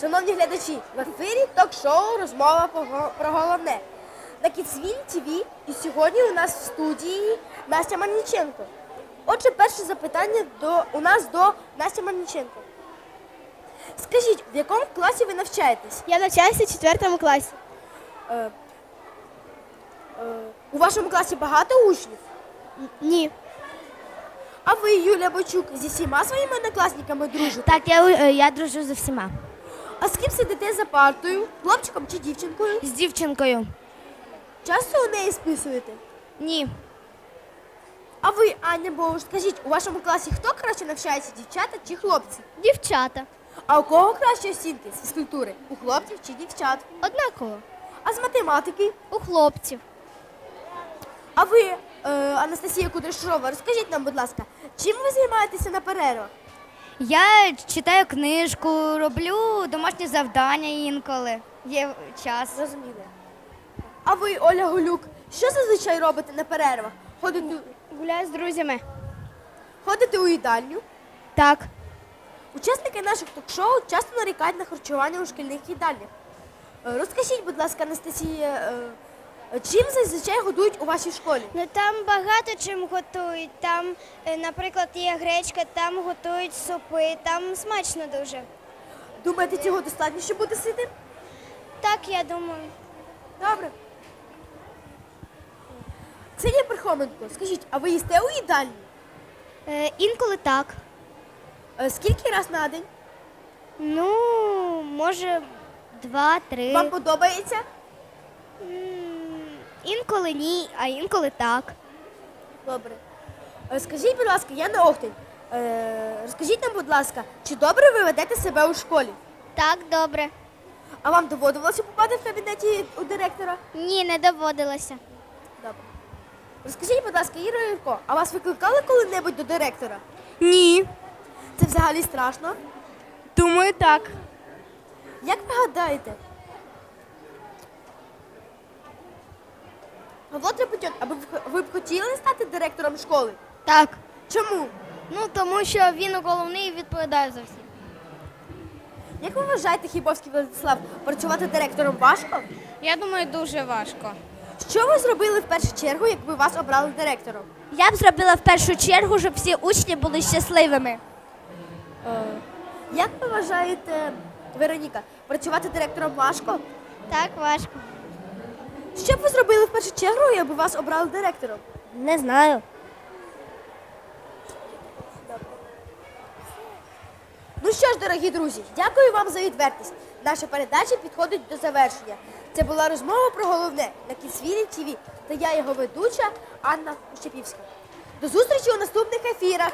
Шановні глядачі, в ефірі ток-шоу Розмова про головне. На Кіцвіль ТВ і сьогодні у нас в студії Настя Марніченко. Отже, перше запитання до, у нас до Насті Марніченко. Скажіть, в якому класі ви навчаєтесь? Я навчаюся в четвертому класі. Е, е, у вашому класі багато учнів? Ні. А ви, Юля Бочук, зі всіма своїми однокласниками дружите? Так, я, е, я дружу з всіма. А з ким сидите за партою? Хлопчиком чи дівчинкою? З дівчинкою. Часто у неї списуєте? Ні. А ви, Аня Боуш, скажіть, у вашому класі хто краще навчається, дівчата чи хлопці? Дівчата. А у кого краще оцінки з фізкультури? У хлопців чи дівчат? Однаково. А з математики? У хлопців. А ви, е, Анастасія Кудряшова, розкажіть нам, будь ласка, чим ви займаєтеся на перервах? Я читаю книжку, роблю домашні завдання інколи. Є час. Зрозуміло. А ви, Оля Голюк, що зазвичай робите на перервах? Ходите, Гуляю з друзями. ходите у їдальню? Так. Учасники наших ток-шоу часто нарікають на харчування у шкільних їдальнях. Е, Розкажіть, будь ласка, Анастасія, е, чим зазвичай годують у вашій школі? Ну там багато чим готують. Там, е, наприклад, є гречка, там готують супи, там смачно дуже. Думаєте, цього достатньо, щоб бути ситим? Так, я думаю. Добре. Ксенія Пархоменко, скажіть, а ви їсте у їдальні? Е, інколи так. Е, Скільки раз на день? Ну, може, два-три. Вам подобається? Інколи ні, а інколи так. Добре. Е, Скажіть, будь ласка, Яна Охтень, е, розкажіть нам, будь ласка, чи добре ви ведете себе у школі? Так, добре. А вам доводилося попати в кабінеті у директора? Ні, не доводилося. Добре. Розкажіть, будь ласка, Іро Юрко, а вас викликали коли-небудь до директора? Ні. Це взагалі страшно? Думаю, так. Як ви гадаєте? Павло Трепетьон, аби ви- ви б хотіли стати директором школи? Так. Чому? Ну, тому що він головний і відповідає за всіх. Як ви вважаєте, Хібовський Владислав, працювати директором важко? Я думаю, дуже важко. Що ви зробили в першу чергу, якби вас обрали директором? Я б зробила в першу чергу, щоб всі учні були щасливими. Як ви вважаєте, Вероніка, працювати директором важко? Так, важко. Що б ви зробили в першу чергу, якби вас обрали директором? Не знаю. Ну що ж, дорогі друзі, дякую вам за відвертість. Наша передача підходить до завершення. Це була розмова про головне на Кіцвілі ТВ та я його ведуча Анна Ущепівська. До зустрічі у наступних ефірах.